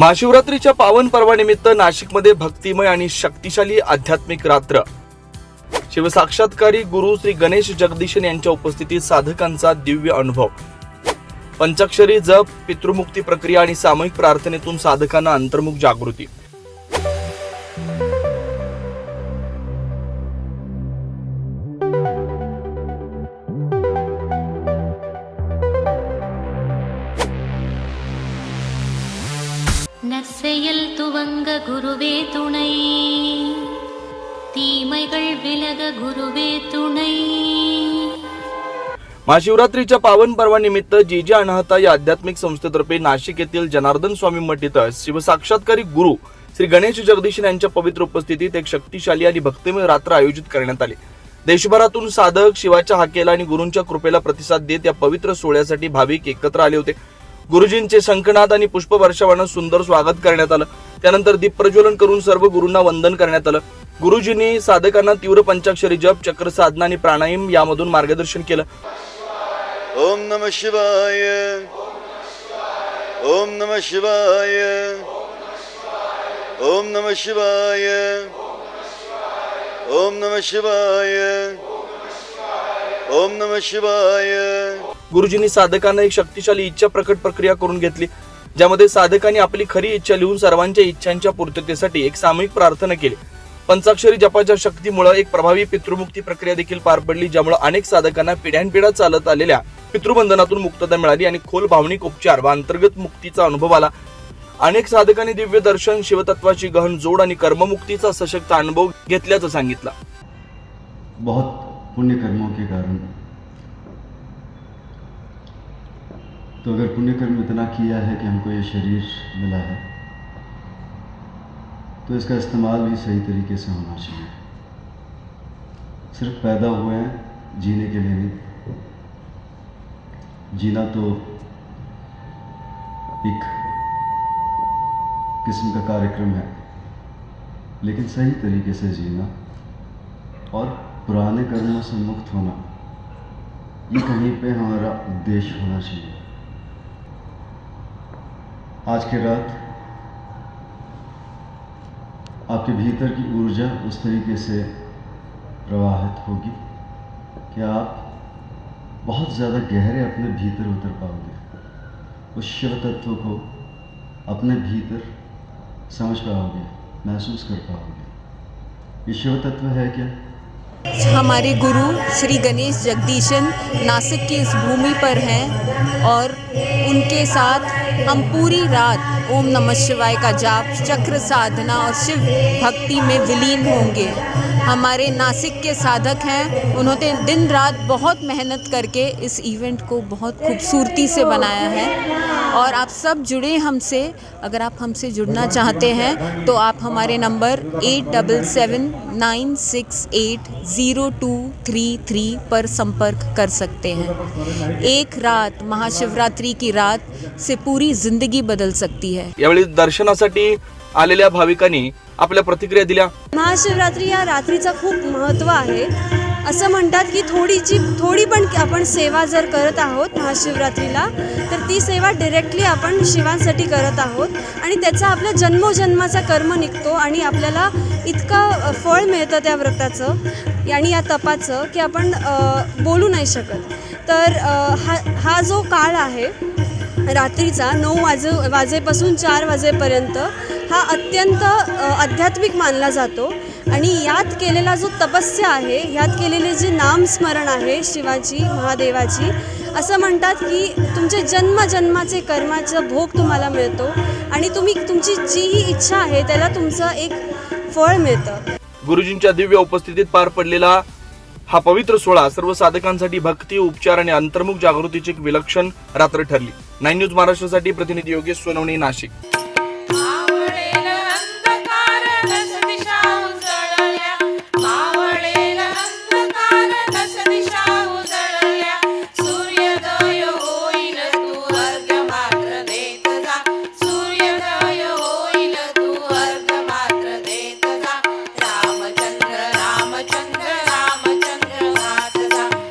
महाशिवरात्रीच्या पावन पर्वानिमित्त नाशिकमध्ये भक्तिमय आणि शक्तिशाली आध्यात्मिक रात्र. शिवसाक्षात्कारी गुरु श्री गणेश जगदीशन यांच्या उपस्थितीत साधकांचा दिव्य अनुभव. पंचाक्षरी जप पितृमुक्ती प्रक्रिया आणि सामूहिक प्रार्थनेतून साधकांना अंतर्मुख जागृती. நற்செயல் துவங்க குருவே துணை தீமைகள் விலக குருவே துணை महाशिवरात्रीच्या पावन पर्वानिमित्त जे जे अनाहता या आध्यात्मिक संस्थेतर्फे नाशिक येथील जनार्दन स्वामी मठ इथं शिवसाक्षात्कारी गुरु श्री गणेश जगदीशन यांच्या पवित्र उपस्थितीत एक शक्तिशाली आणि भक्तिमय रात्र आयोजित करण्यात आली देशभरातून साधक शिवाच्या हाकेला आणि गुरूंच्या कृपेला प्रतिसाद देत या पवित्र सोहळ्यासाठी भाविक एकत्र आले होते गुरुजींचे शंखनाद आणि पुष्पवर्षावानं सुंदर स्वागत करण्यात आलं. त्यानंतर दीप प्रज्वलन करून सर्व गुरूंना वंदन करण्यात आलं. गुरुजींनी साधकांना तीव्र पंचाक्षरी जप चक्र साधना आणि प्राणायाम यामधून मार्गदर्शन केलं. ओम नमः शिवाय. ओम नमः शिवाय. ओम नमः शिवाय. ओम नमः शिवाय. ओम नमः शिवाय. गुरुजींनी साधकांना एक शक्तिशाली इच्छा प्रकट प्रक्रिया करून घेतली ज्यामध्ये साधकांनी आपली खरी इच्छा लिहून सर्वांच्या इच्छांच्या पूर्ततेसाठी एक सामूहिक प्रार्थना केली. पंचाक्षरी जपाच्या शक्तीमुळे एक प्रभावी पितृमुक्ती प्रक्रिया देखील पार पडली ज्यामुळे अनेक साधकांना पिढ्यानपिढ्या चालत आलेल्या पितृबंधनातून मुक्तता मिळाली आणि खोल भावनिक उपचार व अंतर्गत मुक्तीचा अनुभव आला. अनेक साधकांनी दिव्य दर्शन शिवतत्वाची गहन जोड आणि कर्ममुक्तीचा सशक्त अनुभव घेतल्याचं सांगितलं. बहुत पुण्य कर्मों के कारण तो अगर पुण्य कर्म इतना किया है कि हमको ये शरीर मिला है तो इसका इस्तेमाल भी सही तरीके से होना चाहिए। सिर्फ़ पैदा हुए हैं, जीने के लिए नहीं। जीना तो एक किस्म का कार्यक्रम है, लेकिन सही तरीके से जीना और पुराने कर्मों से मुक्त होना, ये कहीं पे हमारा उद्देश्य होना चाहिए। आज की रात आपके भीतर की ऊर्जा उस तरीके से प्रवाहित होगी कि आप बहुत ज़्यादा गहरे अपने भीतर उतर पाओगे। उस शिव तत्व को अपने भीतर समझ पाओगे, महसूस कर पाओगे। ये शिव तत्व है क्या? हमारे गुरु श्री गणेश जगदीशन नासिक की इस भूमि पर हैं और उनके साथ हम पूरी रात ओम नमः शिवाय का जाप, चक्र साधना और शिव भक्ति में विलीन होंगे। हमारे नासिक के साधक हैं, उन्होंने दिन रात बहुत मेहनत करके इस इवेंट को बहुत खूबसूरती से बनाया है। और आप सब जुड़े हमसे, अगर आप हमसे जुड़ना चाहते हैं तो आप हमारे number eight double seven nine six eight zero two three three पर संपर्क कर सकते हैं। एक रात, महाशिवरात्रि की रात से पूरी ज़िंदगी बदल सकती है। यावेळी दर्शनासाठी आलेल्या भाविकांनी आपल्या प्रतिक्रिया दिल्या. महाशिवरात्री या रात्रीचं खूप महत्त्व आहे. असं म्हणतात की थोडीची थोडी पण आपण सेवा जर करत आहोत महाशिवरात्रीला तर ती सेवा डिरेक्टली आपण शिवांसाठी करत आहोत. आणि त्याचा आपल्या जन्मोजन्माचा कर्म निघतो आणि आपल्याला इतकं फळ मिळतं त्या व्रताचं आणि या तपाचं की आपण बोलू नाही शकत. तर हा हा जो काळ आहे रात्रीचा नऊ वाजे वाजेपासून चार वाजेपर्यंत हा अत्यंत आध्यात्मिक मानला जातो. आणि यात केलेला जो तपस्या आहे यात केलेले जे नामस्मरण आहे शिवाची महादेवाची असं म्हणतात की तुमचे जन्मजन्माचे कर्माचा भोग तुम्हाला मिळतो. आणि तुम्ही तुमची जीही इच्छा आहे त्याला तुमचं एक फळ मिळतं. गुरुजींच्या दिव्य उपस्थितीत पार पडलेला हा पवित्र सोहळा सर्व साधकांसाठी भक्ती उपचार आणि अंतर्मुख जागृतीची विलक्षण रात्र ठरली. नाईन न्यूज महाराष्ट्रासाठी प्रतिनिधी योगेश सोनवणे नाशिक.